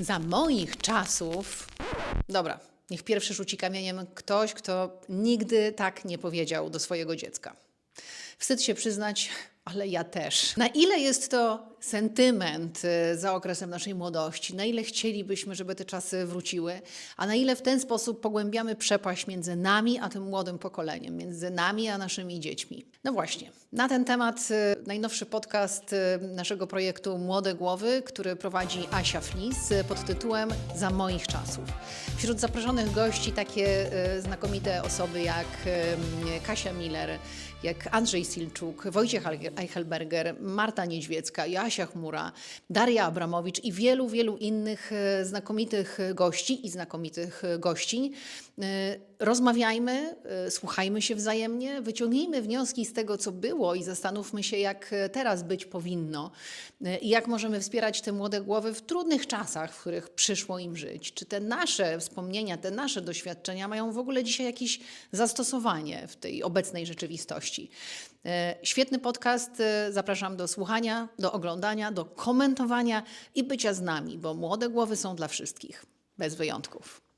Za moich czasów. Dobra, niech pierwszy rzuci kamieniem ktoś, kto nigdy tak nie powiedział do swojego dziecka. Wstyd się przyznać, ale ja też. Na ile jest to sentyment y, za okresem naszej młodości, na ile chcielibyśmy, żeby te czasy wróciły, a na ile w ten sposób pogłębiamy przepaść między nami a tym młodym pokoleniem, między nami a naszymi dziećmi. No właśnie, na ten temat y, najnowszy podcast y, naszego projektu Młode Głowy, który prowadzi Asia Flis pod tytułem Za moich czasów. Wśród zaproszonych gości takie znakomite osoby jak Kasia Miller, jak Andrzej Silczuk, Wojciech Eichelberger, Marta Niedźwiecka, Jasia Chmura, Daria Abramowicz i wielu, wielu innych e, znakomitych gości i znakomitych gości. Rozmawiajmy, e, słuchajmy się wzajemnie, wyciągnijmy wnioski z tego, co było i zastanówmy się, jak teraz być powinno e, i jak możemy wspierać te młode głowy w trudnych czasach, w których przyszło im żyć. Czy te nasze wspomnienia, te nasze doświadczenia mają w ogóle dzisiaj jakieś zastosowanie w tej obecnej rzeczywistości? E, Świetny podcast. Zapraszam do słuchania, do oglądania, do komentowania i bycia z nami, bo młode głowy są dla wszystkich, bez wyjątków.